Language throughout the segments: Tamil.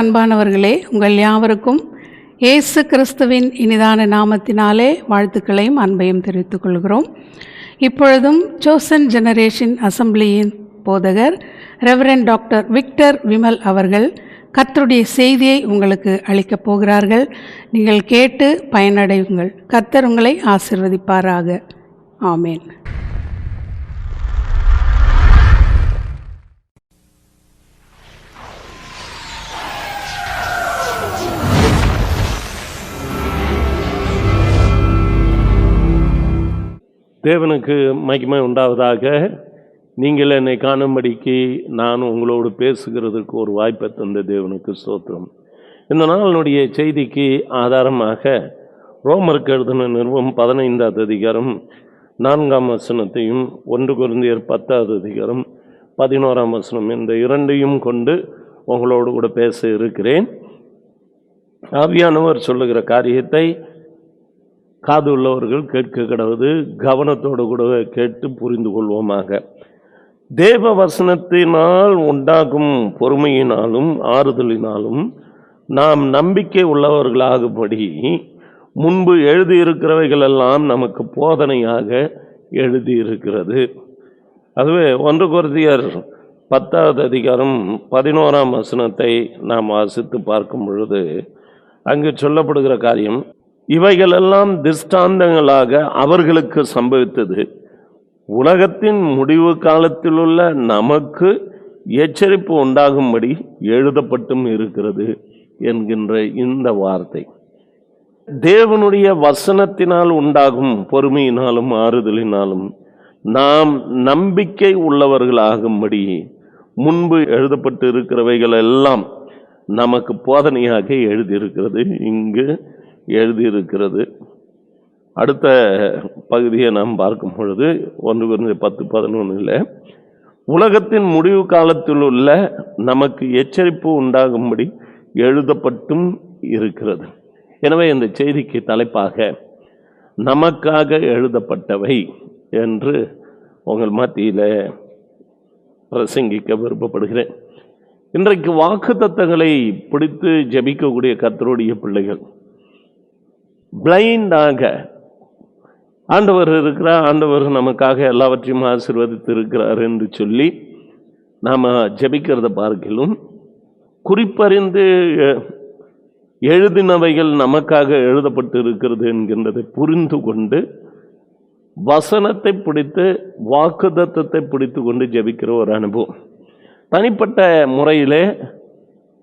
அன்பானவர்களே உங்கள் யாவருக்கும் இயேசு கிறிஸ்துவின் இனிதான நாமத்தினாலே வாழ்த்துக்களையும் அன்பையும் தெரிவித்துக் கொள்கிறோம். இப்பொழுதும் சோசன் ஜெனரேஷன் அசம்பிளியின் போதகர் ரெவரன் டாக்டர் விக்டர் விமல் அவர்கள் கர்த்தருடைய செய்தியை உங்களுக்கு அளிக்கப் போகிறார்கள். நீங்கள் கேட்டு பயனடையுங்கள். கர்த்தர் உங்களை ஆசிர்வதிப்பாராக. ஆமேன். தேவனுக்கு மகிமை உண்டாவதாக நீங்கள் என்னை காணும்படிக்கு நான் உங்களோடு பேசுகிறதுக்கு ஒரு வாய்ப்பை தந்த தேவனுக்கு சோத்திரம் இந்த நாளினுடைய செய்திக்கு ஆதாரமாக ரோமருக்கு எழுதின நிறுவம் பதினைந்தாவது அதிகாரம் நான்காம் வசனத்தையும் ஒன்று குருந்தியர் பத்தாவது அதிகாரம் பதினோராம் வசனம் இந்த இரண்டையும் கொண்டு உங்களோடு கூட பேச இருக்கிறேன். ஆவியானவர் சொல்லுகிற காரியத்தை காது உள்ளவர்கள் கேட்க கிடவது கவனத்தோடு கூட கேட்டு புரிந்து கொள்வோமாக. தேவ வசனத்தினால் உண்டாகும் பொறுமையினாலும் ஆறுதலினாலும் நாம் நம்பிக்கை உள்ளவர்களாகும்படி முன்பு எழுதியிருக்கிறவைகளெல்லாம் நமக்கு போதனையாக எழுதியிருக்கிறது. அதுவே ஒன்று குருதியர் பத்தாவது அதிகாரம் பதினோராம் வசனத்தை நாம் வாசித்து பார்க்கும் பொழுது அங்கு சொல்லப்படுகிற காரியம் இவைகளெல்லாம் திஷ்டாந்தங்களாக அவர்களுக்கு சம்பவித்தது. உலகத்தின் முடிவு காலத்திலுள்ள நமக்கு எச்சரிப்பு உண்டாகும்படி எழுதப்பட்டும் இருக்கிறது என்கின்ற இந்த வார்த்தை. தேவனுடைய வசனத்தினால் உண்டாகும் பொறுமையினாலும் ஆறுதலினாலும் நாம் நம்பிக்கை உள்ளவர்களாகும்படி முன்பு எழுதப்பட்டு இருக்கிறவைகள் எல்லாம் நமக்கு போதனையாக எழுதியிருக்கிறது. இங்கு எழுதியிருக்கிறது. அடுத்த பகுதியை நாம் பார்க்கும் பொழுது ஒன்று குறைந்த பத்து பதினொன்றில் உலகத்தின் முடிவு காலத்தில் உள்ள நமக்கு எச்சரிப்பு உண்டாகும்படி எழுதப்பட்டும் இருக்கிறது. எனவே இந்த செய்திக்கு தலைப்பாக நமக்காக எழுதப்பட்டவை என்று உங்கள் மத்தியில் பிரசங்கிக்க விருப்பப்படுகிறேன். இன்றைக்கு வாக்கு தத்தங்களை பிடித்து ஜபிக்கக்கூடிய கத்தருடைய பிள்ளைகள் பிளைண்டாக ஆண்டவர் இருக்கிறார் ஆண்டவர் நமக்காக எல்லாவற்றையும் ஆசிர்வதித்து இருக்கிறார் என்று சொல்லி நாம் ஜபிக்கிறத பார்க்கிலும் குறிப்பறிந்து எழுதினவைகள் நமக்காக எழுதப்பட்டு இருக்கிறது என்கின்றதை புரிந்து கொண்டு வசனத்தை பிடித்து வாக்குதத்தத்தை பிடித்து கொண்டு ஜெபிக்கிற ஒரு அனுபவம். தனிப்பட்ட முறையிலே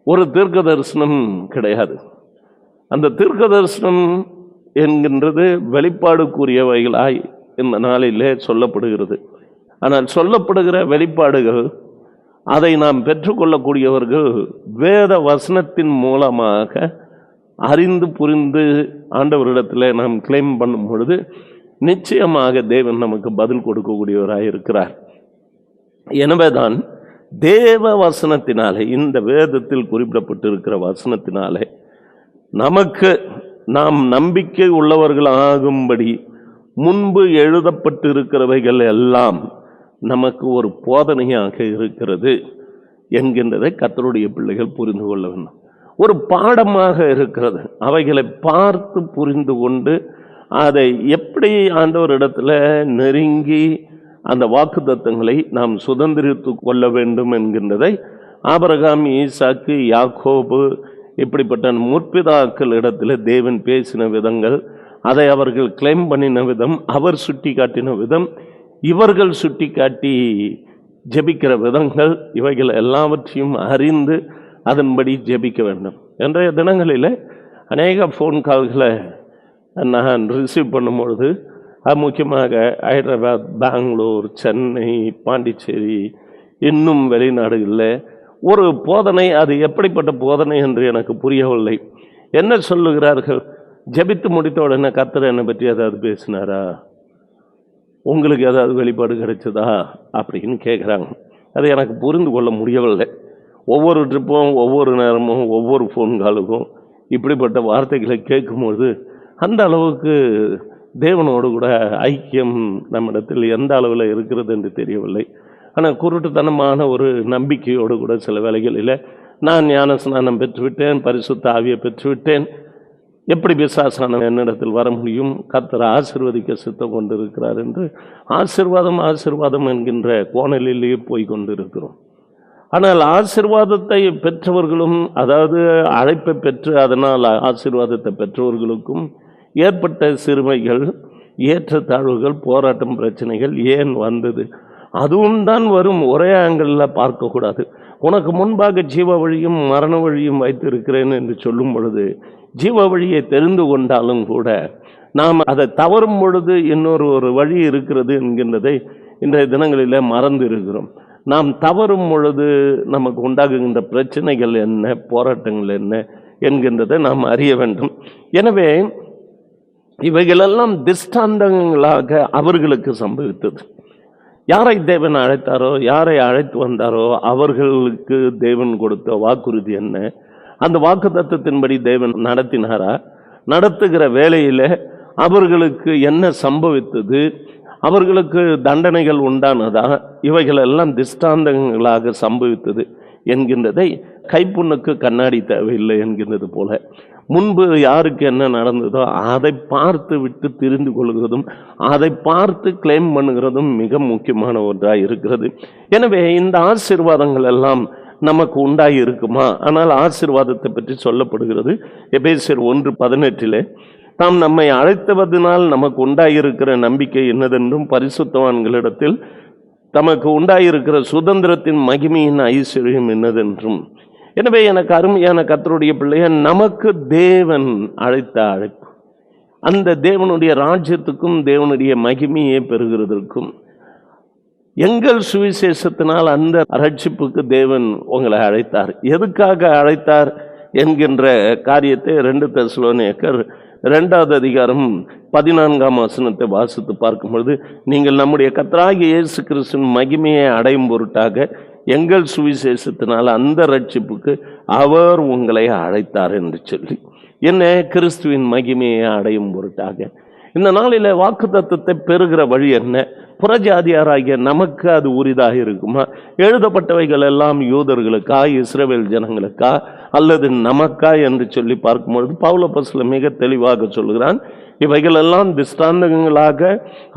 ஒரு தீர்க்க தரிசனம் கிடையாது. அந்த தீர்க்க தரிசனம் என்கின்றது வெளிப்பாடுக்குரியவைகளாய் இந்த நாளிலே சொல்லப்படுகிறது. ஆனால் சொல்லப்படுகிற வெளிப்பாடுகள் அதை நாம் பெற்றுக்கொள்ளக்கூடியவர்கள் வேத வசனத்தின் மூலமாக அறிந்து புரிந்து ஆண்டவரிடத்தில் நாம் கிளைம் பண்ணும் பொழுது நிச்சயமாக தேவன் நமக்கு பதில் கொடுக்கக்கூடியவராக இருக்கிறார். எனவேதான் தேவ வசனத்தினாலே இந்த வேதத்தில் குறிப்பிடப்பட்டிருக்கிற வசனத்தினாலே நமக்கு நாம் நம்பிக்கை உள்ளவர்களாகும்படி முன்பு எழுதப்பட்டிருக்கிறவைகள் எல்லாம் நமக்கு ஒரு போதனையாக இருக்கிறது என்கின்றதை கத்தருடைய பிள்ளைகள் புரிந்து கொள்ள வேண்டும். ஒரு பாடமாக இருக்கிறது. அவைகளை பார்த்து புரிந்து கொண்டு அதை எப்படி ஆண்டவரிடத்துல நெருங்கி அந்த வாக்கு தத்துவங்களை நாம் சுதந்திரித்து கொள்ள வேண்டும் என்கின்றதை ஆபரகாம் ஈசாக்கு யாக்கோபு இப்படிப்பட்ட முற்பிதாக்கள் இடத்துல தேவன் பேசின விதங்கள் அதை அவர்கள் கிளைம் பண்ணின விதம் அவர் சுட்டி காட்டின விதம் இவர்கள் சுட்டி காட்டி ஜெபிக்கிற விதங்கள் இவைகள் எல்லாவற்றையும் அறிந்து அதன்படி ஜெபிக்க வேண்டும். இன்றைய தினங்களில் அநேக ஃபோன் கால்களை நான் ரிசீவ் பண்ணும்பொழுது அது முக்கியமாக ஹைதராபாத் பெங்களூர் சென்னை பாண்டிச்சேரி இன்னும் வெளிநாடுகளில் ஒரு போதனை அது எப்படிப்பட்ட போதனை என்று எனக்கு புரியவில்லை. என்ன சொல்லுகிறார்கள்? ஜெபித்து முடித்த உடனே கத்தர் என்னை பற்றி ஏதாவது பேசினாரா? உங்களுக்கு ஏதாவது வெளிப்பாடு கிடைச்சதா? அப்படின்னு கேட்குறாங்க அது எனக்கு புரிந்து கொள்ள முடியவில்லை. ஒவ்வொரு ட்ரிப்பும் ஒவ்வொரு நேரமும் ஒவ்வொரு ஃபோன் காலுக்கும் இப்படிப்பட்ட வார்த்தைகளை கேட்கும்போது அந்த அளவுக்கு தேவனோடு கூட ஐக்கியம் நம்மிடத்தில் எந்த அளவில் இருக்கிறது என்று தெரியவில்லை. ஆனால் குருட்டுத்தனமான ஒரு நம்பிக்கையோடு கூட சில வேளைகளில் நான் ஞான ஸ்நானம் பெற்றுவிட்டேன் பரிசுத்த ஆவியை பெற்றுவிட்டேன். எப்படி பிசாசான என்னிடத்தில் வர முடியும்? கத்தர் ஆசிர்வதிக்க சித்தம் கொண்டிருக்கிறார் என்று ஆசிர்வாதம் ஆசிர்வாதம் என்கின்ற கோணலிலேயே போய் கொண்டிருக்கிறோம். ஆனால் ஆசிர்வாதத்தை பெற்றவர்களும் அதாவது அழைப்பை பெற்று அதனால் ஆசிர்வாதத்தை பெற்றவர்களுக்கும் ஏற்பட்ட சிறுமைகள் ஏற்றத்தாழ்வுகள் போராட்டம் பிரச்சனைகள் ஏன் வந்தது? அதுவும் தான் வரும். ஒரே ஆங்கிளில் பார்க்கக்கூடாது. உனக்கு முன்பாக ஜீவ வழியும் மரண வழியும் வைத்திருக்கிறேன் என்று சொல்லும் பொழுது ஜீவ வழியை தெரிந்து கொண்டாலும் கூட நாம் அதை தவறும் பொழுது இன்னொரு ஒரு வழி இருக்கிறது என்கின்றதை இன்றைய தினங்களில் மறந்து இருக்கிறோம் நாம் தவறும் பொழுது நமக்கு உண்டாகுகின்ற பிரச்சனைகள் என்ன போராட்டங்கள் என்ன என்கின்றதை நாம் அறிய வேண்டும். எனவே இவைகளெல்லாம் திஷ்டாந்தங்களாக அவர்களுக்கு சம்பவித்தது. யாரை தேவன் அழைத்தாரோ யாரை அழைத்து வந்தாரோ அவர்களுக்கு தேவன் கொடுத்த வாக்குறுதி என்ன? அந்த வாக்கு தத்துவத்தின்படி தேவன் நடத்தினாரா? நடத்துகிற வேலையில் அவர்களுக்கு என்ன சம்பவித்தது? அவர்களுக்கு தண்டனைகள் உண்டானதா? இவைகளெல்லாம் திஷ்டாந்தங்களாக சம்பவித்தது என்கின்றதை கைப்புண்ணுக்கு கண்ணாடி தேவையில்லை என்கின்றது போல. முன்பு யாருக்கு என்ன நடந்ததோ அதை பார்த்து விட்டு தெரிந்து கொள்கிறதும் அதை பார்த்து கிளைம் பண்ணுகிறதும் மிக முக்கியமான ஒன்றாக இருக்கிறது. எனவே இந்த ஆசீர்வாதங்கள் எல்லாம் நமக்கு உண்டாகி இருக்குமா? ஆனால் ஆசீர்வாதத்தை பற்றி சொல்லப்படுகிறது. எபேசியர் ஒன்று பதினெட்டிலே தாம் நம்மை அழைத்தவதனால் நமக்கு உண்டாயிருக்கிற நம்பிக்கை என்னதென்றும் பரிசுத்தவான்களிடத்தில் தமக்கு உண்டாயிருக்கிற சுதந்திரத்தின் மகிமையின் ஐஸ்வர்யம் என்னதென்றும் எனவே எனக்கு அருமையான கத்தருடைய பிள்ளைய நமக்கு தேவன் அழைத்த அழைப்பு. அந்த தேவனுடைய ராஜ்யத்துக்கும் தேவனுடைய மகிமையை பெறுகிறதற்கும் எங்கள் சுவிசேஷத்தினால் அந்த ரட்சிப்புக்கு தேவன் உங்களை அழைத்தார். எதுக்காக அழைத்தார் என்கின்ற காரியத்தை ரெண்டு தெசலோனியக்கர் ரெண்டாவது அதிகாரம் பதினான்காம் வசனத்தை வாசித்து பார்க்கும் பொழுது நீங்கள் நம்முடைய கத்தராகிய இயேசு கிறிஸ்துவின் மகிமையை அடையும் பொருட்டாக எங்கள் சுவிசேஷத்தினால் அந்த ரட்சிப்புக்கு அவர் உங்களை அழைத்தார் என்று சொல்லி. என்ன கிறிஸ்துவின் மகிமையை அடையும் பொருட்டாக இந்த நாளில் வாக்கு தத்துவத்தை பெறுகிற வழி என்ன? புறஜாதியாராகிய நமக்கு அது உரிதாக இருக்குமா? எழுதப்பட்டவைகள் எல்லாம் யூதர்களுக்கா இஸ்ரேவேல் ஜனங்களுக்கா அல்லது நமக்கா என்று சொல்லி பார்க்கும்பொழுது பவுல மிக தெளிவாக சொல்கிறான் இவைகளெல்லாம் திஷ்டாந்தங்களாக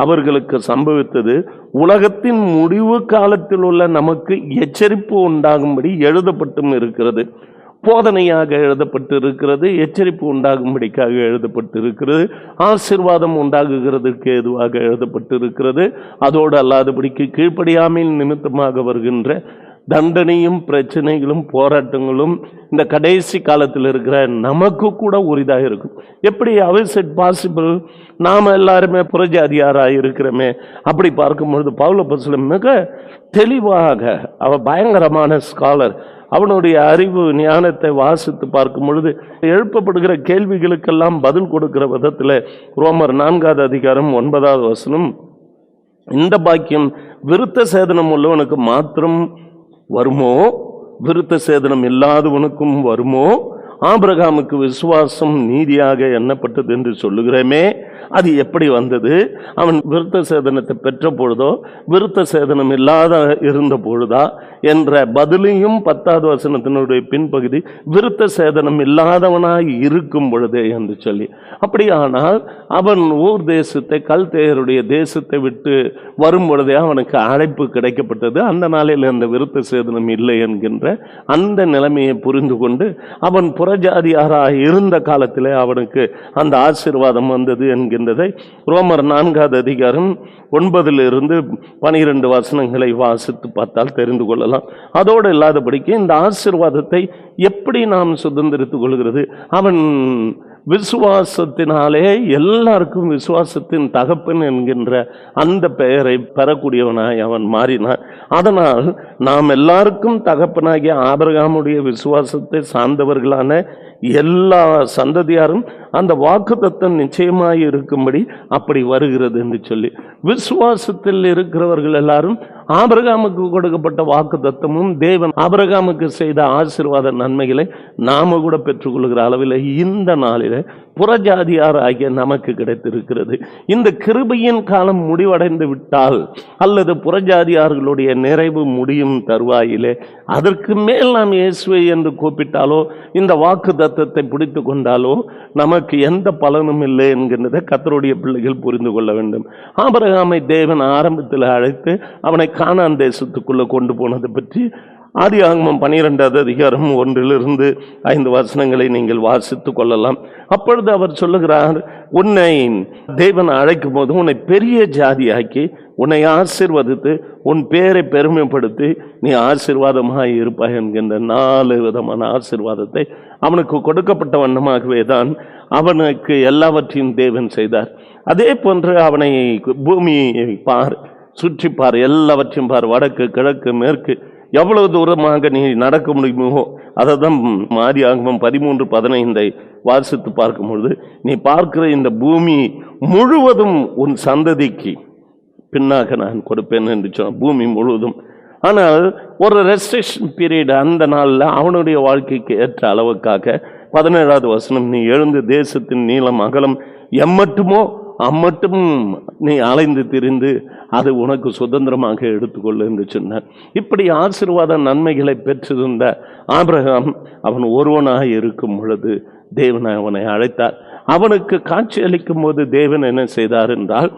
அவர்களுக்கு சம்பவித்தது. உலகத்தின் முடிவு காலத்தில் உள்ள நமக்கு எச்சரிப்பு உண்டாகும்படி எழுதப்பட்டும் இருக்கிறது. போதனையாக எழுதப்பட்டு இருக்கிறது எச்சரிப்பு உண்டாகும்படிக்காக எழுதப்பட்டு இருக்கிறது ஆசிர்வாதம் உண்டாகுகிறதுக்கு ஏதுவாக எழுதப்பட்டு இருக்கிறது அதோடு அல்லாதபடிக்கு கீழ்ப்படியாமையின் நிமித்தமாக வருகின்ற தண்டனையும் பிரச்சனைகளும் போராட்டங்களும் இந்த கடைசி காலத்தில் இருக்கிற நமக்கு கூட உரிதாக இருக்கும். எப்படி அவிஸ் இட் பாசிபிள் நாம் எல்லாருமே புறஜாதியாராக இருக்கிறோமே. அப்படி பார்க்கும்பொழுது பவுல பசுல மிக தெளிவாக அவ பயங்கரமான ஸ்காலர் அவனுடைய அறிவு ஞானத்தை வாசித்து பார்க்கும் பொழுது எழுப்பப்படுகிற கேள்விகளுக்கெல்லாம் பதில் கொடுக்கிற விதத்தில் ரோமர் நான்காவது அதிகாரம் ஒன்பதாவது வசனம் இந்த பாக்கியம் விருத்த சேதனம் உள்ளவனுக்கு மாத்திரம் வருமோ? விருத்த சேதனம் இல்லாதவனுக்கும் வருமோ? ஆபிரகாமுக்கு விசுவாசம் நீதியாக எண்ணப்பட்டது என்று சொல்லுகிறோமே. அது எப்படி வந்தது? அவன் விருத்த சேதனத்தை பெற்ற பொழுதோ விருத்த சேதனம் இல்லாத இருந்த பொழுதா என்ற பதிலையும் பத்தாவது வசனத்தினுடைய பின்பகுதி விருத்த சேதனம் இல்லாதவனாய் இருக்கும் பொழுதே என்று சொல்லி. அப்படியானால் அவன் ஊர் தேசத்தை கல்தேயருடைய தேசத்தை விட்டு வரும் பொழுதே அவனுக்கு அழைப்பு கிடைக்கப்பட்டது. அந்த நாளில் அந்த விருத்த சேதனம் இல்லை என்கின்ற அந்த நிலைமையை புரிந்து கொண்டு அவன் புறஜாதியாராக இருந்த காலத்திலே அவனுக்கு அந்த ஆசீர்வாதம் வந்தது என்கின்றதை ரோமர் நான்காவது அதிகாரம் ஒன்பதிலிருந்து பனிரெண்டு வசனங்களை வாசித்து பார்த்தால் தெரிந்து கொள்ளலாம். அதோடு இல்லாதபடிக்கு இந்த ஆசீர்வாதத்தை எப்படி நாம் சுதந்திரித்துக் கொள்கிறது? அவன் விசுவாசத்தினாலே எல்லாருக்கும் விசுவாசத்தின் தகப்பன் என்கின்ற அந்த பெயரை பெறக்கூடியவனாய் அவன் மாறினான். அதனால் நாம் எல்லாருக்கும் தகப்பனாகிய ஆபரகாமுடைய விசுவாசத்தை சார்ந்தவர்களான எல்லா சந்ததியாரும் அந்த வாக்குத்தத்தம் நிச்சயமாக இருக்கும்படி அப்படி வருகிறது என்று சொல்லி. விசுவாசத்தில் இருக்கிறவர்கள் எல்லாரும் ஆபரகாமுக்கு கொடுக்கப்பட்ட வாக்குத்தத்தமும் தேவன் ஆபரகாமுக்கு செய்த ஆசீர்வாத நன்மைகளை நாம கூட பெற்றுக்கொள்கிற அளவில் இந்த நாளில் புறஜாதியார் ஆகிய நமக்கு கிடைத்திருக்கிறது. இந்த கிருபையின் காலம் முடிவடைந்து விட்டால் அல்லது புறஜாதியார்களுடைய நிறைவு முடியும் தருவாயிலே அதற்கு மேல் நாம் இயேசுவை என்று கூப்பிட்டாலோ இந்த வாக்கு தத்தத்தை பிடித்து கொண்டாலோ நமக்கு எந்த பலனும் இல்லை என்கின்றதை கத்தருடைய பிள்ளைகள் புரிந்து கொள்ள வேண்டும். ஆபரகாமை தேவன் ஆரம்பத்தில் அழைத்து அவனை காணான் தேசத்துக்குள்ளே கொண்டு போனதை பற்றி ஆதி ஆகமம் பனிரெண்டாவது அதிகாரம் ஒன்றிலிருந்து ஐந்து வசனங்களை நீங்கள் வாசித்து கொள்ளலாம். அப்பொழுது அவர் சொல்லுகிறார் உன்னை தேவன் அழைக்கும் போது உன்னை பெரிய ஜாதியாக்கி உன்னை ஆசிர்வதித்து உன் பேரை பெருமைப்படுத்தி நீ ஆசிர்வாதமாக இருப்பாய் என்கின்ற நாலு விதமான ஆசீர்வாதத்தை அவனுக்கு கொடுக்கப்பட்ட வண்ணமாகவே தான் அவனுக்கு எல்லாவற்றையும் தேவன் செய்தார். அதே போன்று அவனை பூமியை பார் சுற்றி பார் எல்லாவற்றையும் பார் வடக்கு கிழக்கு மேற்கு எவ்வளவு தூரமாக நீ நடக்க முடியுமோ அதை தான் மாறி ஆகமம் பதிமூன்று பதினைந்தை வாசித்து பார்க்கும் பொழுது நீ பார்க்கிற இந்த பூமி முழுவதும் உன் சந்ததிக்கு பின்னாக நான் கொடுப்பேன் என்று சொன்ன பூமி முழுவதும். ஆனால் ஒரு ரெஸ்ட்ரிக்ஷன் பீரியட் அந்த நாளில் அவனுடைய வாழ்க்கைக்கு ஏற்ற அளவுக்காக பதினேழாவது வசனம் நீ எழுந்து தேசத்தின் நீளம் அகலம் எம்மட்டுமோ அம்மட்டும் நீ அலைந்து திரிந்து அது உனக்கு சுதந்திரமாக எடுத்துக்கொள்ளு என்று சொன்னார். இப்படி ஆசீர்வாத நன்மைகளை பெற்றிருந்த ஆபிரகாம் அவன் ஒருவனாக இருக்கும் பொழுது தேவன் அவனை அழைத்தார். அவனுக்கு காட்சி அளிக்கும் போது தேவன் என்ன செய்தார் என்றால்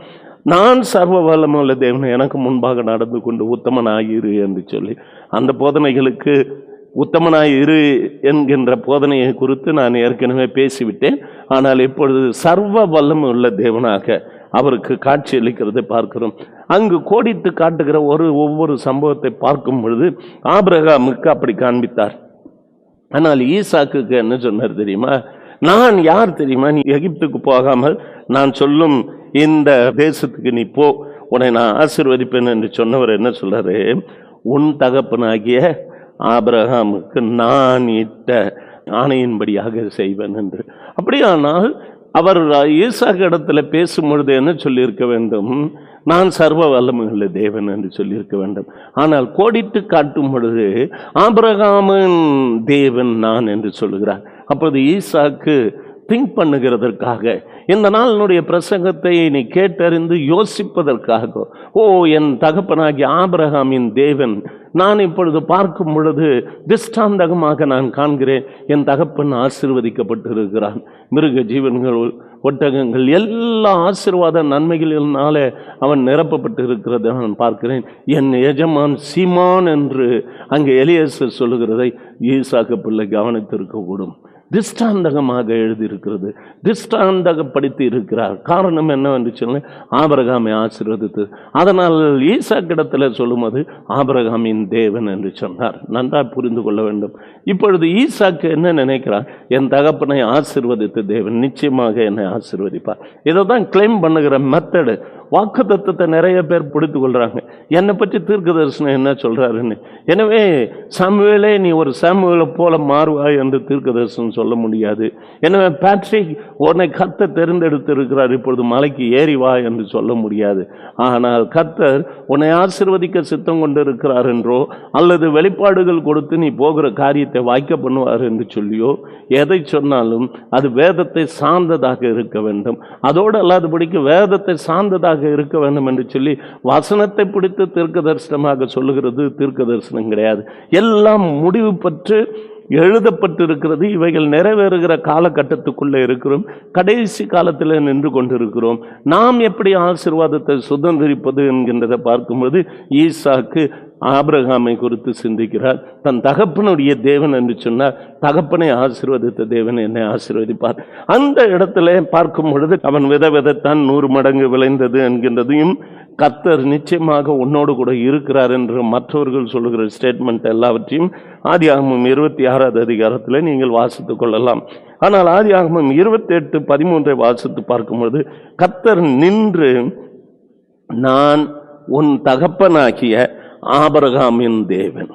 நான் சர்வ வல்லமுள்ள தேவன் எனக்கு முன்பாக நடந்து கொண்டு உத்தமனாயிரு என்று சொல்லி அந்த போதனைகளுக்கு உத்தமனாய் இரு என்கின்ற போதனையை குறித்து நான் ஏற்கனவே பேசிவிட்டேன். ஆனால் இப்பொழுது சர்வ வல்லம் உள்ள தேவனாக அவருக்கு காட்சி அளிக்கிறதை பார்க்கிறோம். அங்கு கோடித்து காட்டுகிற ஒரு ஒவ்வொரு சம்பவத்தை பார்க்கும் பொழுது ஆபிரகாமுக்கு அப்படி காண்பித்தார். ஆனால் ஈசாக்குக்கு என்ன சொன்னார் தெரியுமா? நான் யார் தெரியுமா? நீ எகிப்துக்கு போகாமல் நான் சொல்லும் இந்த தேசத்துக்கு நீ போ. உன்னை நான் ஆசிர்வதிப்பேன் என்று சொன்னவர் என்ன சொல்றாரு? உன் தகப்பனாகிய ஆபிரகாமுக்கு நான் இட்ட ஆணையின்படியாக செய்வேன் என்று. அப்படியானால் அவர் ஈசாக்கு இடத்துல பேசும்பொழுது என்ன சொல்லியிருக்க வேண்டும்? நான் சர்வ வல்லமுள்ள தேவன் என்று சொல்லியிருக்க வேண்டும். ஆனால் கோடிட்டு காட்டும் பொழுது ஆபிரகாமன் தேவன் நான் என்று சொல்லுகிறார். அப்போது ஈசாக்கு திங்க் பண்ணுகிறதற்காக இந்த நாளினுடைய பிரசங்கத்தை நீ கேட்டறிந்து யோசிப்பதற்காக ஓ என் தகப்பனாகிய ஆபிரகாமின் தேவன் நான் இப்பொழுது பார்க்கும் பொழுது திஷ்டாந்தகமாக நான் காண்கிறேன். என் தகப்பன் ஆசிர்வதிக்கப்பட்டிருக்கிறான். மிருக ஜீவன்கள் ஒட்டகங்கள் எல்லா ஆசீர்வாத நன்மைகளினால அவன் நிரப்பப்பட்டு இருக்கிறதை நான் பார்க்கிறேன் என் எஜமான் சீமான் என்று அங்கே எலியசர் சொல்லுகிறதை ஈசாக்கு பிள்ளை கவனித்திருக்கக்கூடும். திஷ்டாந்தகமாக எழுதியிருக்கிறது. திஷ்டாந்தகப்படுத்தி இருக்கிறார். காரணம் என்னவென்று சொன்ன ஆபரகாமை ஆசீர்வதித்து அதனால் ஈசாக்கிடத்தில் சொல்லும்போது ஆபரகாமின் தேவன் என்று சொன்னார். நன்றாக புரிந்து கொள்ள வேண்டும். இப்பொழுது ஈசாக்கு என்ன நினைக்கிறார்? என் தகப்பனை ஆசீர்வதித்து தேவன் நிச்சயமாக என்னை ஆசீர்வதிப்பார். இதை தான் கிளைம் பண்ணுகிற மெத்தடு வாக்கு தத்துவத்தை நிறைய பேர் பிடித்து கொள்கிறாங்க என்னை பற்றி தீர்க்க தரிசனம் என்ன சொல்கிறாருன்னு எனவே சாமுவேலே நீ ஒரு சாமுவேலை போல மாறுவாய் என்று தீர்க்க தரிசனம் சொல்ல முடியாது. எனவே பேட்ரிக் உன்னை கத்த தெரிந்தெடுத்து இருக்கிறார் இப்பொழுது மலைக்கு ஏறி வா என்று சொல்ல முடியாது. ஆனால் கத்தர் உன்னை ஆசிர்வதிக்க சித்தம் கொண்டு இருக்கிறார் என்றோ அல்லது வெளிப்பாடுகள் கொடுத்து நீ போகிற காரியத்தை வாய்க்க பண்ணுவார் என்று சொல்லியோ எதை சொன்னாலும் அது வேதத்தை சார்ந்ததாக இருக்க வேண்டும். அதோடு அல்லாதபடிக்கு வேதத்தை சார்ந்ததாக இருக்க வேண்டும் என்று சொல்லி வசனத்தை பிடித்து தீர்க்க தரிசனமாக சொல்லுகிறது தீர்க்க தரிசனம் கிடையாது. எல்லாம் முடிவு பெற்று எழுதப்பட்டிருக்கிறது. இவைகள் நிறைவேறுகிற காலகட்டத்துக்குள்ளே இருக்கிறோம். கடைசி காலத்தில் நின்று கொண்டிருக்கிறோம். நாம் எப்படி ஆசீர்வாதத்தை சுதந்திரிப்பது என்கின்றதை பார்க்கும்போது ஈசாக்கு ஆபிரகாமை குறித்து சிந்திக்கிறார். தன் தகப்பனுடைய தேவன் என்று சொன்னார். தகப்பனை ஆசிர்வதித்த தேவன் என்னை ஆசீர்வதிப்பார். அந்த இடத்துல பார்க்கும் பொழுது அவன் வித விதத்தான் நூறு மடங்கு விளைந்தது என்கின்றதையும் கத்தர் நிச்சயமாக உன்னோடு கூட இருக்கிறார் என்று மற்றவர்கள் சொல்லுகிற ஸ்டேட்மெண்ட் எல்லாவற்றையும் ஆதி ஆகமம் இருபத்தி ஆறாவது அதிகாரத்தில் நீங்கள் வாசித்துக் கொள்ளலாம். ஆனால் ஆதி ஆகமம் இருபத்தி எட்டு பதிமூன்றை வாசித்து பார்க்கும்போது கத்தர் நின்று நான் உன் தகப்பனாகிய ஆபரகாமின் தேவன்.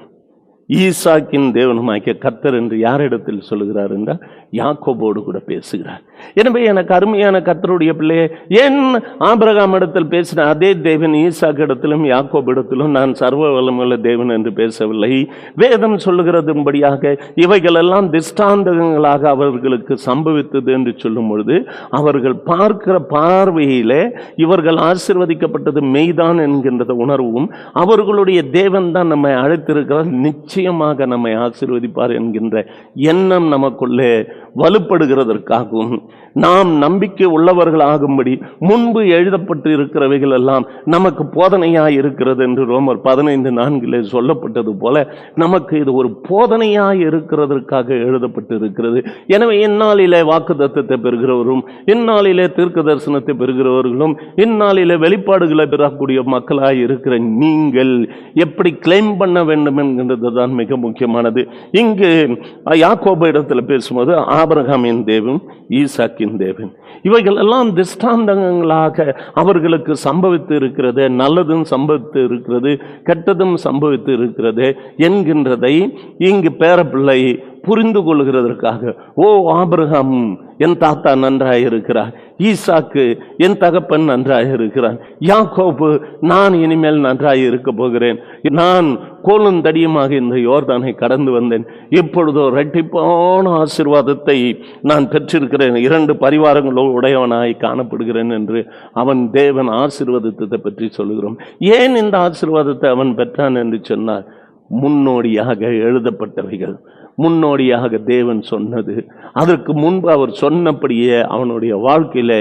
ஈசாக்கின் தேவனுமாக்கிய கர்த்தர் என்று யாரிடத்தில் சொல்லுகிறார் என்றால் யாக்கோபோடு கூட பேசுகிறார். எனவே எனக்கு அருமையான கர்த்தருடைய பிள்ளையே ஏன் ஆபிரகாம் இடத்தில் பேசின அதே தேவன் ஈசாக்கு இடத்திலும் யாக்கோப் இடத்திலும் நான் சர்வ வளமுள்ள தேவன் என்று பேசவில்லை. வேதம் சொல்லுகிறதுபடியாக இவைகளெல்லாம் திஷ்டாந்தகங்களாக அவர்களுக்கு சம்பவித்தது என்று சொல்லும் பொழுது அவர்கள் பார்க்கிற பார்வையிலே இவர்கள் ஆசிர்வதிக்கப்பட்டது மெய்தான் என்கின்றத உணர்வும் அவர்களுடைய தேவன் தான் நம்மை அழைத்திருக்கிறார். நிச்சயமாக நம்மை ஆசீர்வதிப்பார் என்கின்ற எண்ணம் நமக்குள்ளே வலுப்படுகிறதற்காகவும் நாம் நம்பிக்கை உள்ளவர்கள் ஆகும்படி முன்பு எழுதப்பட்டு இருக்கிறவைகள் எல்லாம் நமக்கு போதனையாய் இருக்கிறது என்று ரோமர் பதினைந்து நான்கிலே சொல்லப்பட்டது போல நமக்கு இது ஒரு போதனையாய் இருக்கிறதற்காக எழுதப்பட்டு இருக்கிறது எனவே இந்நாளிலே வாக்கு தத்துவத்தை பெறுகிறவரும் இந்நாளிலே தீர்க்க தரிசனத்தை பெறுகிறவர்களும் இந்நாளிலே வெளிப்பாடுகளை பெறக்கூடிய மக்களாய் இருக்கிற நீங்கள் எப்படி கிளைம் பண்ண வேண்டும் என்கின்றது தான் மிக முக்கியமானது. இங்கு யாக்கோப இடத்துல பேசும்போது ஆபரகமின் தேவன் ஈசாக்கின் தேவன். இவைகள் எல்லாம் திஷ்டாந்தங்களாக அவர்களுக்கு சம்பவித்து இருக்கிறது நல்லதும் சம்பவித்து இருக்கிறது கெட்டதும் சம்பவித்து இருக்கிறது என்கின்றதை இங்கு பேரப்பிள்ளை புரிந்து கொள்கிறதற்காக ஓ ஆபிரகாம் என் தாத்தா நன்றாக இருக்கிறார். ஈசாக்கு என் தகப்பன் நன்றாக இருக்கிறான் யாக்கோபு நான் இனிமேல் நன்றாக இருக்க போகிறேன். நான் கோலும் தடியுமாக இந்த யோர்தானை கடந்து வந்தேன். இப்பொழுதோ இரட்டிப்பான ஆசீர்வாதத்தை நான் பெற்றிருக்கிறேன். இரண்டு பரிவாரங்களோ உடையவனாய் காணப்படுகிறேன் என்று அவன் தேவன் ஆசீர்வாதத்தை பற்றி சொல்லுகிறோம். ஏன் இந்த ஆசீர்வாதத்தை அவன் பெற்றான் என்று சொன்னார் முன்னோடியாக எழுதப்பட்டவைகள். முன்னோடியாக தேவன் சொன்னது. அதற்கு முன்பு அவர் சொன்னபடியே அவனுடைய வாழ்க்கையில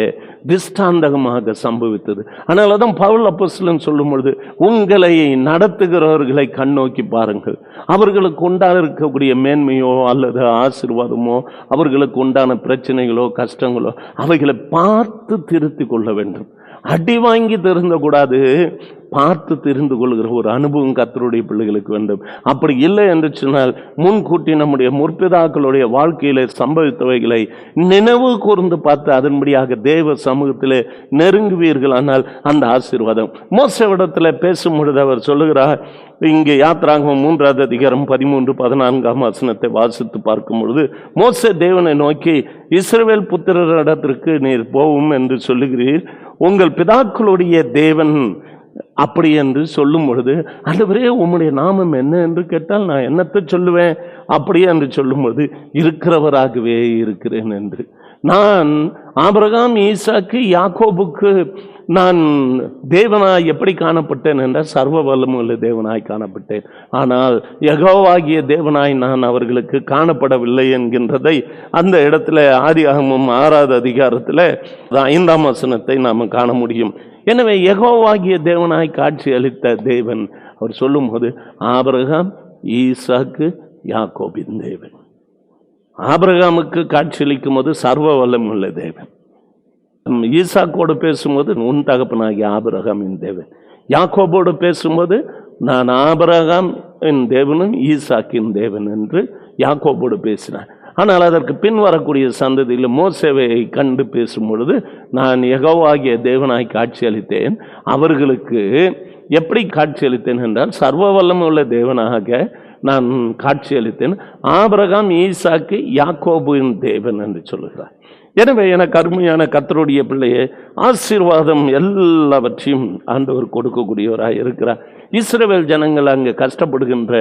திஷ்டாந்தகமாக சம்பவித்தது. அதனால தான் பவுல் அப்போஸ்தலன் சொல்லும் பொழுது உங்களை நடத்துகிறவர்களை கண்ணோக்கி பாருங்கள். அவர்களுக்கு உண்டான இருக்கக்கூடிய மேன்மையோ அல்லது ஆசீர்வாதமோ அவர்களுக்கு உண்டான பிரச்சனைகளோ கஷ்டங்களோ அவைகளை பார்த்து திருத்திக் கொள்ள வேண்டும். அடி வாங்கி திருந்தக்கூடாது. பார்த்து தெரிந்து கொள்கிற ஒரு அனுபவம் கத்தருடைய பிள்ளைகளுக்கு வேண்டும் அப்படி இல்லை என்று சொன்னால் முன்கூட்டி நம்முடைய முற்பிதாக்களுடைய வாழ்க்கையில் சம்பவித்தவைகளை நினைவு கூர்ந்து பார்த்து அதன்படியாக தேவ சமூகத்திலே நெருங்குவீர்கள். ஆனால் அந்த ஆசீர்வாதம் மோசவிடத்தில் பேசும் பொழுது அவர் சொல்லுகிறார் இங்கே யாத்ராங்கம் மூன்றாவது அதிகாரம் பதிமூன்று பதினான்காம் வசனத்தை வாசித்து பார்க்கும் பொழுது மோச தேவனை நோக்கி இஸ்ரவேல் புத்திரரிடத்திற்கு நீர் போவும் என்று சொல்லுகிறீர். உங்கள் பிதாக்களுடைய தேவன் அப்படி என்று சொல்லும் பொழுது ஆண்டவரே உம்முடைய நாமம் என்ன என்று கேட்டால் நான் என்னத்தை சொல்லுவேன்? அப்படியே என்று சொல்லும்போது இருக்கிறவராகவே இருக்கிறேன் என்று. நான் ஆபிரகாம் ஈசாக்கு யாக்கோபுக்கு நான் தேவனாய் எப்படி காணப்பட்டேன் என்றால் சர்வ வல்லமுள்ள தேவனாய் காணப்பட்டேன். ஆனால் யகோவாகிய தேவனாய் நான் அவர்களுக்கு காணப்படவில்லை என்கின்றதை அந்த இடத்துல ஆதியாகமும் ஆறாவது அதிகாரத்தில் ஐந்தாம் வசனத்தை நாம் காண முடியும். எனவே எகோவாகிய தேவனாய் காட்சி அளித்த தேவன். அவர் சொல்லும்போது ஆபரகாம் ஈசாக்கு யாக்கோபின் தேவன். ஆபிரகாமுக்கு காட்சியளிக்கும் போது சர்வ வல்லமுள்ள தேவன். ஈசாக்கோடு பேசும்போது உன் தகப்பனாகிய ஆபிரகாமின் தேவன். யாக்கோபோடு பேசும்போது நான் ஆபரகாம் என் தேவனும் ஈசாக்கின் தேவன் என்று யாக்கோபோடு பேசினார். ஆனால் அதற்கு பின் வரக்கூடிய சந்ததியில் மோசேவை கண்டு பேசும் பொழுது நான் எகவாகிய தேவனாய் காட்சியளித்தேன் அவர்களுக்கு எப்படி காட்சியளித்தேன் என்றால் சர்வ வல்லமுள்ள தேவனாக நான் காட்சியளித்தேன் ஆபிரகாம் ஈசாக்கு யாக்கோபுவின் தேவன் என்று சொல்லுகிறார். எனவே எனக்கு அருமையான கத்தருடைய பிள்ளையே ஆசீர்வாதம் எல்லாவற்றையும் ஆண்டவர் கொடுக்கக்கூடியவராக இருக்கிறார். இஸ்ரவேல் ஜனங்கள் அங்கே கஷ்டப்படுகின்ற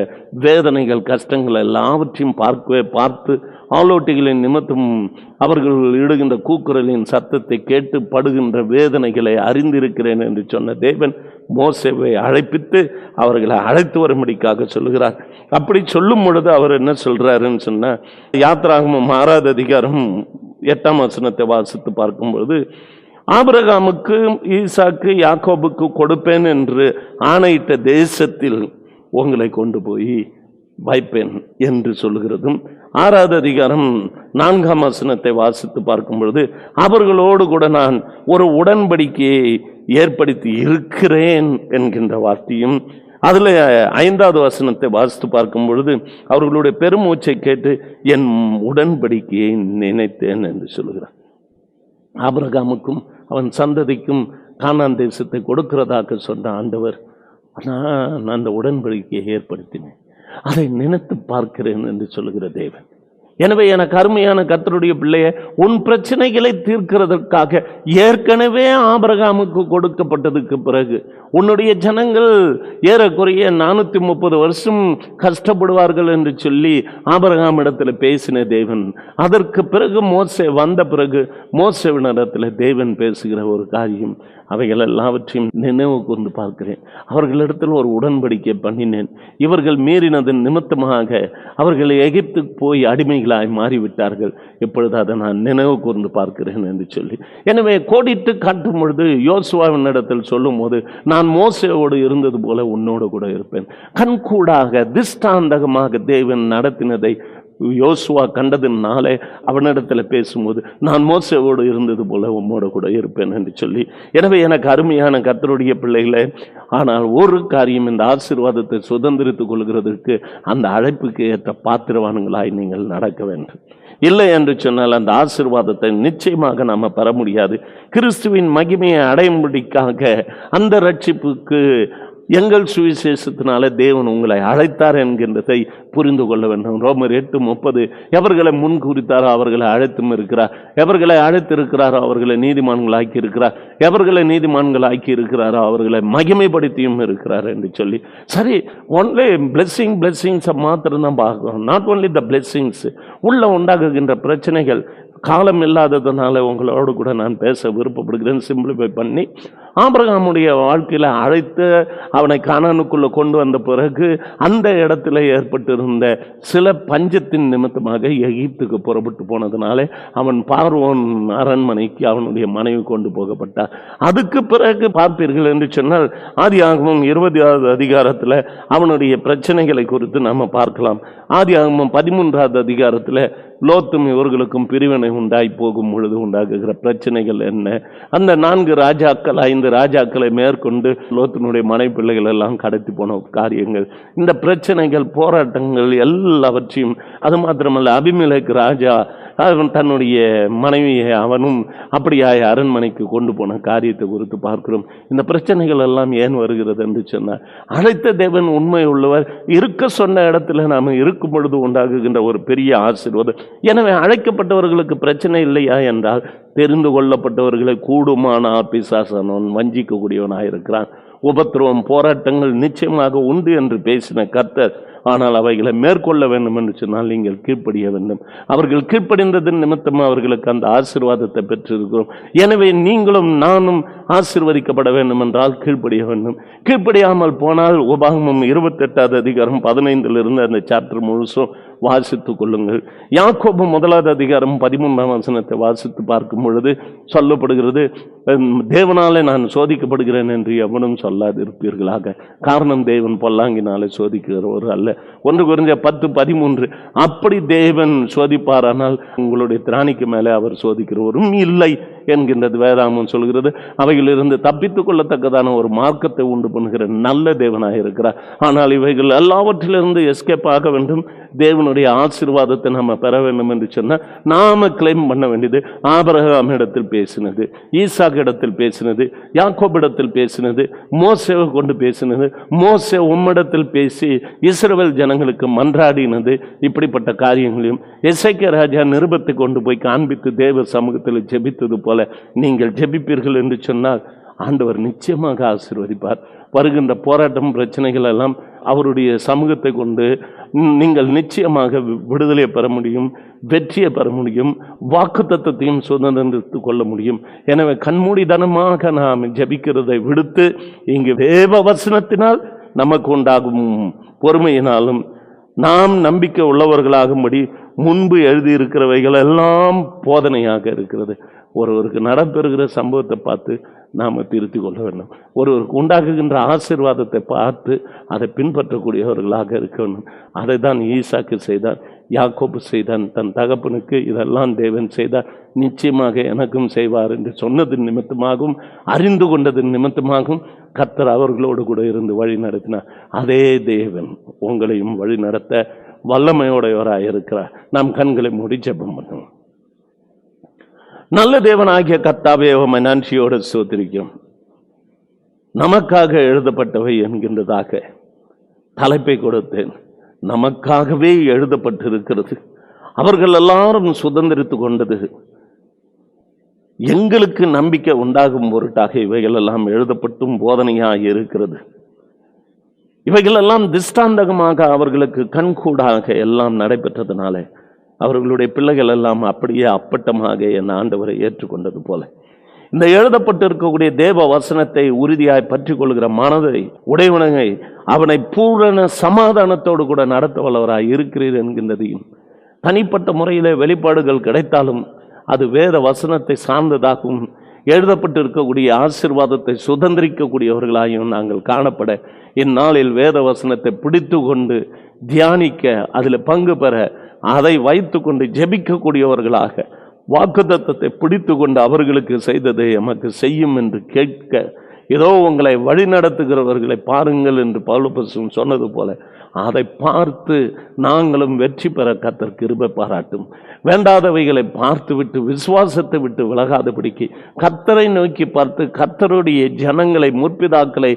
வேதனைகள் கஷ்டங்கள் எல்லாவற்றையும் பார்க்கவே பார்த்து ஆலோட்டிகளின் நிமித்தம் அவர்கள் இடுகின்ற கூக்குரலின் சத்தத்தை கேட்டு படுகின்ற வேதனைகளை அறிந்திருக்கிறேன் என்று சொன்ன தேவன் மோசேவை அழைப்பித்து அவர்களை அழைத்து வரும்படிக்காக சொல்லுகிறார். அப்படி சொல்லும் பொழுது அவர் என்ன சொல்கிறாருன்னு சொன்னால் யாத்திராகமம் ஆறாவது அதிகாரம் எட்டாம் வசனத்தை வாசித்து பார்க்கும்பொழுது ஆபிரகாமுக்கு ஈசாக்கு யாக்கோபுக்கு கொடுப்பேன் என்று ஆணையிட்ட தேசத்தில் உங்களை கொண்டு போய் வைப்பேன் என்று சொல்லுகிறதும் ஆறாவது அதிகாரம் நான்காம் வசனத்தை வாசித்து பார்க்கும் பொழுது அவர்களோடு கூட நான் ஒரு உடன்படிக்கையை ஏற்படுத்தி இருக்கிறேன் என்கின்ற வார்த்தையும் அதில் ஐந்தாவது வசனத்தை வாசித்து பார்க்கும் பொழுது அவர்களுடைய பெருமூச்சை கேட்டு என் உடன்படிக்கையை நினைத்தேன் என்று சொல்கிறார் ஆபரகாமுக்கும் அவன் சந்ததிக்கும் கானான் தேசத்தை கொடுக்கிறதாக சொன்ன ஆண்டவர் நான் அந்த உடன்படிக்கையை ஏற்படுத்தினேன். அதை நினைத்து பார்க்கிறேன் என்று சொல்லுகிற தேவன். எனவே எனக்கு அருமையான கத்தருடைய பிள்ளைய உன் பிரச்சனைகளை தீர்க்கிறதற்காக ஏற்கனவே ஆபிரகாமுக்கு கொடுக்கப்பட்டதுக்கு பிறகு உன்னுடைய ஜனங்கள் ஏறக்குறைய நானூற்றி முப்பது வருஷம் கஷ்டப்படுவார்கள் என்று சொல்லி ஆபரகாம் இடத்துல பேசின தேவன். அதற்கு பிறகு மோசே வந்த பிறகு மோசவினிடத்தில் தேவன் பேசுகிற ஒரு காரியம். அவைகள் எல்லாவற்றையும் நினைவு கூர்ந்து பார்க்கிறேன். அவர்களிடத்தில் ஒரு உடன்படிக்கை பண்ணினேன். இவர்கள் மீறினதன் நிமித்தமாக அவர்கள் எகிப்துக்கு போய் அடிமைகளாய் மாறிவிட்டார்கள். இப்பொழுது அதை நான் நினைவு கூர்ந்து பார்க்கிறேன் என்று சொல்லி. எனவே கோடிட்டு காட்டும் பொழுது யோசுவாவின் இடத்தில் சொல்லும் போது நான் மோசையோடு இருந்தது போல உன்னோடு கூட இருப்பேன். கண்கூடாக திஷ்டாந்தகமாக தேவன் நடத்தினதை யோசுவா கண்டதுனாலே அவனிடத்தில் பேசும்போது நான் மோசவோடு இருந்தது போல உம்மோட கூட இருப்பேன் என்று சொல்லி எனவே எனக்கு அருமையான கர்த்தருடைய பிள்ளைகளே ஆனால் ஒரு காரியம் இந்த ஆசீர்வாதத்தை சுதந்திரித்துக் கொள்கிறதற்கு அந்த அழைப்புக்கு ஏற்ற பாத்திரவான்களாய் நீங்கள் நடக்க வேண்டும். இல்லை என்று சொன்னால் அந்த ஆசீர்வாதத்தை நிச்சயமாக நாம் பெற முடியாது. கிறிஸ்துவின் மகிமையை அடையும்படிக்காக அந்த ரட்சிப்புக்கு எங்கள் சுவிசேஷத்தினால தேவன் உங்களை அழைத்தார் என்கின்றதை புரிந்து கொள்ள வேண்டும். ரோமர் எட்டு முப்பது எவர்களை முன் குறித்தாரோ அவர்களை அழைத்தும் இருக்கிறார். எவர்களை அழைத்திருக்கிறாரோ அவர்களை நீதிமான்களாக்கி இருக்கிறார் எவர்களை நீதிமான்களாக்கி இருக்கிறாரோ அவர்களை மகிமைப்படுத்தியும் இருக்கிறார் என்று சொல்லி. சரி ஒன்லி பிளெஸ்ஸிங் பிளெஸ்ஸிங்ஸை மாத்திரம் தான் பார்க்கணும். நாட் ஒன்லி த பிளெஸ்ஸிங்ஸ் உள்ள உண்டாகுகின்ற பிரச்சனைகள் காலம் இல்லாததுனால உங்களோடு கூட நான் பேச விருப்பப்படுகிறேன். சிம்பிளிஃபை பண்ணி ஆபிரகாமுடைய வாழ்க்கையில் அழைத்து அவனை கானானுக்குள்ளே கொண்டு வந்த பிறகு அந்த இடத்துல ஏற்பட்டிருந்த சில பஞ்சத்தின் நிமித்தமாக எகிப்துக்கு புறப்பட்டு போனதுனால அவன் பார்வோன் அரண்மனைக்கு அவனுடைய மனைவி கொண்டு போகப்பட்டார். அதுக்கு பிறகு பார்ப்பீர்கள் என்று சொன்னால் ஆதி ஆகமும் இருபதாவது அதிகாரத்தில் அவனுடைய பிரச்சனைகளை குறித்து நாம் பார்க்கலாம். ஆதி ஆகமும் பதிமூன்றாவது அதிகாரத்தில் லோத்தும் இவர்களுக்கும் பிரிவினை உண்டாய் போகும் பொழுது உண்டாகுகிற பிரச்சனைகள் என்ன? அந்த நான்கு ராஜாக்கள் ஐந்து ராஜாக்களை மேற்கொண்டு லோத்தினுடைய மனை பிள்ளைகள் எல்லாம் கடத்தி போன காரியங்கள். இந்த பிரச்சனைகள் போராட்டங்கள் எல்லாவற்றையும் அது மாத்திரமல்ல அபிமிலக் ராஜா அவன் தன்னுடைய மனைவியை அவனும் அப்படியாக அரண்மனைக்கு கொண்டு போன காரியத்தை குறித்து பார்க்கிறோம். இந்த பிரச்சனைகள் எல்லாம் ஏன் வருகிறது என்று சொன்னார் அழைத்த தேவன் உண்மை உள்ளவர் இருக்க சொன்ன இடத்துல நாம் இருக்கும் பொழுது உண்டாகுகின்ற ஒரு பெரிய ஆசீர்வாதம். எனவே அழைக்கப்பட்டவர்களுக்கு பிரச்சனை இல்லையா என்றால் தெரிந்து கொள்ளப்பட்டவர்களை கூடுமான பிசாசனவன் வஞ்சிக்கக்கூடியவனாக இருக்கிறான் உபத்திரவம் போராட்டங்கள் நிச்சயமாக உண்டு என்று பேசின கர்த்தர் ஆனால் அவைகளை மேற்கொள்ள வேண்டும் என்று சொன்னால் நீங்கள் கீழ்ப்படிய வேண்டும். அவர்கள் கீழ்ப்படிந்ததன் நிமித்தம் அவர்களுக்கு அந்த ஆசீர்வாதத்தை பெற்றிருக்கிறோம். எனவே நீங்களும் நானும் ஆசீர்வதிக்கப்பட வேண்டும் என்றால் கீழ்ப்படிய வேண்டும். கீழ்ப்படியாமல் போனால் உபாகமம் இருபத்தெட்டாவது அதிகாரம் பதினைந்திலிருந்து அந்த சாப்டர் முழுசும் வாசித்து கொள்ளுங்கள். யாக்கோபு முதலாவது அதிகாரம் பதிமூன்றாம் வசனத்தை வாசித்து பார்க்கும் பொழுது சொல்லப்படுகிறது தேவனாலே நான் சோதிக்கப்படுகிறேன் என்று எவனும் சொல்லாதிருப்பீர்களாக. காரணம் தேவன் பொல்லாங்கினாலே சோதிக்கிறவர் அல்ல. ஒன்று குறைஞ்ச பத்து பதிமூன்று அப்படி தேவன் சோதிப்பாரானால் உங்களுடைய திராணிக்கு மேலே அவர் சோதிக்கிறவரும் இல்லை. என்கின்றது வேதாமம் சொல்கிறது. அவைகளிலிருந்து தப்பித்துக் கொள்ளத்தக்கதான ஒரு மார்க்கத்தை உண்டு பண்ணுகிற நல்ல தேவனாக இருக்கிறார். ஆனால் இவைகள் எல்லாவற்றிலிருந்து எஸ்கேப் ஆக வேண்டும். தேவனுடைய ஆசீர்வாதத்தை நம்ம பெற வேண்டும் என்று சொன்னால் நாம கிளைம் பண்ண வேண்டியது ஆபரகாம் இடத்தில் பேசினது ஈசாக் இடத்தில் பேசினது யாக்கோபிடத்தில் பேசினது மோசேவை கொண்டு பேசினது மோசே உம்மிடத்தில் பேசி இஸ்ரவேல் ஜனங்களுக்கு மன்றாடினது இப்படிப்பட்ட காரியங்களையும் எசைக்க ராஜா நிருபத்தை கொண்டு போய் காண்பித்து தேவ சமூகத்தில் ஜெபித்தது போல போல நீங்கள் ஜெபிப்பீர்கள் என்று சொன்னால் ஆண்டவர் நிச்சயமாக ஆசீர்வதிப்பார். வருகின்ற போராட்டம் பிரச்சனைகள் எல்லாம் அவருடைய சமூகத்தை கொண்டு நீங்கள் நிச்சயமாக விடுதலையை பெற முடியும் வெற்றியை பெற முடியும் வாக்கு தத்துவத்தையும் சுதந்திரத்து கொள்ள முடியும். எனவே கண்மூடிதனமாக நாம் ஜபிக்கிறதை விடுத்து இங்கு வேவ வசனத்தினால் நமக்கு உண்டாகும் பொறுமையினாலும் நாம் நம்பிக்கை உள்ளவர்களாகும்படி முன்பு எழுதியிருக்கிறவைகள் எல்லாம் போதனையாக இருக்கிறது. ஒருவருக்கு நடப்பெறுகிற சம்பவத்தை பார்த்து நாம் திருத்திக் கொள்ள வேண்டும். ஒருவருக்கு உண்டாக்குகின்ற ஆசீர்வாதத்தை பார்த்து அதை பின்பற்றக்கூடியவர்களாக இருக்க வேண்டும். அதை தான் ஈசாக்கு செய்தார் யாக்கோப்பு செய்தான் தன் தகப்பனுக்கு இதெல்லாம் தேவன் செய்தார். நிச்சயமாக எனக்கும் செய்வார் என்று சொன்னதின் நிமித்தமாகவும் அறிந்து கொண்டதன் நிமித்தமாகவும் கர்த்தர் அவர்களோடு கூட இருந்து வழி நடத்தினார். அதே தேவன் உங்களையும் வழி நடத்த வல்லமையுடையவராக இருக்கிறார் நாம் கண்களை மூடி ஜெபம் பண்ணுவோம். நல்ல தேவனாகிய கத்தாவே உம்மை நன்றியோடு சோத்திரிக்கும் நமக்காக எழுதப்பட்டவை என்கின்றதாக தலைப்பை கொடுத்தேன். நமக்காகவே எழுதப்பட்டிருக்கிறது. அவர்கள் எல்லாரும் சுதந்திரித்து கொண்டது. எங்களுக்கு நம்பிக்கை உண்டாகும் பொருட்டாக இவைகள் எல்லாம் எழுதப்பட்டும் போதனையாக இருக்கிறது. இவைகளெல்லாம் திஷ்டாந்தகமாக அவர்களுக்கு கண்கூடாக எல்லாம் நடைபெற்றதுனால அவர்களுடைய பிள்ளைகள் எல்லாம் அப்படியே அப்பட்டமாக என் ஆண்டவரை ஏற்றுக்கொண்டது போல. இந்த எழுதப்பட்டிருக்கக்கூடிய தேவ வசனத்தை உறுதியாய் பற்றி கொள்கிற மனதை உடையவனங்கை அவனை பூரண சமாதானத்தோடு கூட நடத்த வல்லவராய் இருக்கிறீர் என்கின்றதையும் தனிப்பட்ட முறையில் வெளிப்பாடுகள் கிடைத்தாலும் அது வேத வசனத்தை சார்ந்ததாகவும் எழுதப்பட்டிருக்கக்கூடிய ஆசிர்வாதத்தை சுதந்திரிக்கக்கூடியவர்களாயும் நாங்கள் காணப்பட இந்நாளில் வேத வசனத்தை பிடித்து கொண்டு தியானிக்க அதில் பங்கு பெற அதை வைத்துக்கொண்டு ஜெபிக்கக்கூடியவர்களாக வாக்குத்தத்தை பிடித்து கொண்டு அவர்களுக்கு செய்ததை எமக்கு செய்யும் என்று கேட்க ஏதோ உங்களை வழிநடத்துகிறவர்களை பாருங்கள் என்று பவுலபசும் சொன்னது போல அதை பார்த்து நாங்களும் வெற்றி பெற கத்தர் கிருபை பாராட்டும். வேண்டாதவைகளை பார்த்து விட்டு விசுவாசத்தை விட்டு விலகாதபடிக்கு கத்தரை நோக்கி பார்த்து கத்தருடைய ஜனங்களை முற்பிதாக்களை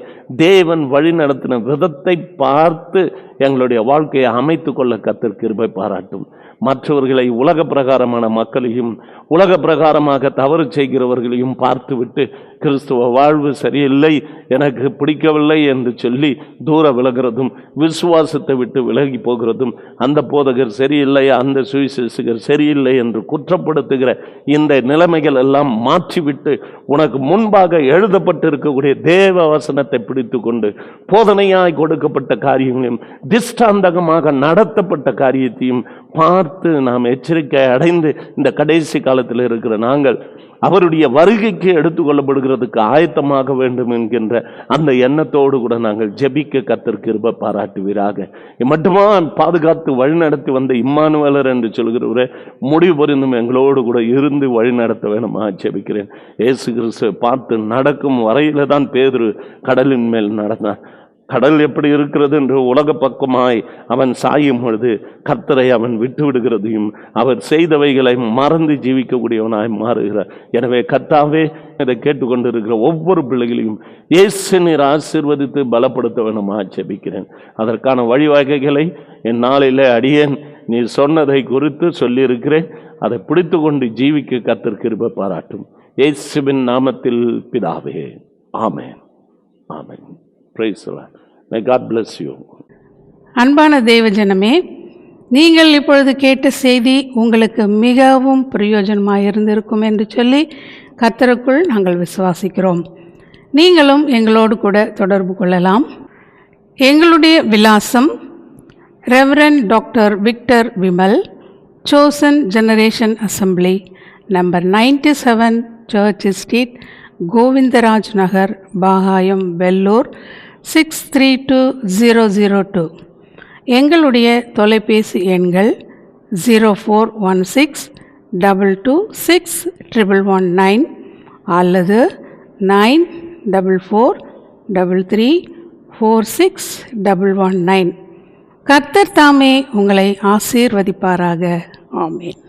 தேவன் வழி நடத்தின விதத்தை பார்த்து எங்களுடைய வாழ்க்கையை அமைத்து கொள்ள கத்தர் கிருபை பாராட்டும். மற்றவர்களை உலக பிரகாரமான மக்களையும் உலக பிரகாரமாக தவறு செய்கிறவர்களையும் பார்த்துவிட்டு கிறிஸ்துவ வாழ்வு சரியில்லை எனக்கு பிடிக்கவில்லை என்று சொல்லி தூர விலகிறதும் விசுவாசத்தை விட்டு விலகி போகிறதும் அந்த போதகர் சரியில்லை அந்த சுவிசேஷகர் சரியில்லை என்று குற்றப்படுத்துகிற இந்த நிலைமைகள் எல்லாம் மாற்றிவிட்டு உனக்கு முன்பாக எழுதப்பட்டிருக்கக்கூடிய தேவ வசனத்தை பிடித்து கொண்டு போதனையாய் கொடுக்கப்பட்ட காரியங்களையும் திஷ்டாந்தகமாக நடத்தப்பட்ட காரியத்தையும் பார்த்து நாம் எச்சரிக்கை அடைந்து இந்த கடைசி காலத்தில் இருக்கிற நாங்கள் அவருடைய வருகைக்கு எடுத்துக்கொள்ளப்படுகிறதுக்கு ஆயத்தமாக வேண்டும் என்கின்ற அந்த எண்ணத்தோடு கூட நாங்கள் ஜெபிக்க கத்தர் கிருப பாராட்டுவீராக. மட்டுமா பாதுகாத்து வழிநடத்தி வந்த இம்மானுவேலர் என்று சொல்கிறவரே முடிவு பொருந்தும் எங்களோடு கூட இருந்து வழிநடத்த வேணுமா ஜெபிக்கிறேன். ஏசு கிறிஸ்து பார்த்து நடக்கும் வரையில தான் பேதுரு கடலின் மேல் நடந்தான். கடல் எப்படி இருக்கிறது என்று உலக பக்கமாய் அவன் சாயும் பொழுது கர்த்தரை அவன் விட்டு விடுகிறதையும் அவர் செய்தவைகளை மறந்து ஜீவிக்கக்கூடியவனாய் மாறுகிறார். எனவே கர்த்தாவே இதை கேட்டுக்கொண்டிருக்கிற ஒவ்வொரு பிள்ளைகளையும் இயேசு நீர் ஆசீர்வதித்து பலப்படுத்த வேணுமா ஜெபிக்கிறேன். அதற்கான வழிவகைகளை என் நாளிலே அடியேன். நீ சொன்னதை குறித்து சொல்லியிருக்கிறேன். அதை பிடித்து கொண்டு ஜீவிக்க கர்த்தர் பாராட்டும். இயேசுவின் நாமத்தில் பிதாவே. ஆமென். ஆமென். Praise may God bless you அன்பான தேவஜனமே நீங்கள் இப்பொழுது கேட்ட செய்தி உங்களுக்கு மிகவும் பிரயோஜனமாக இருந்திருக்கும் என்று சொல்லி கத்தருக்குள் நாங்கள் விசுவாசிக்கிறோம். நீங்களும் எங்களோடு கூட தொடர்பு கொள்ளலாம். எங்களுடைய விலாசம் reverend doctor Victor Vimal Sosan generation assembly number ninety seven church street Govindaraj Nagar Bagayam Vellore six three two zero zero two. எங்களுடைய தொலைபேசி எண்கள் zero four one six double two six triple one nine அல்லது nine double four double three four six double one nine. கர்த்தர் தாமே உங்களை ஆசீர்வதிப்பாராக. ஆமேன்.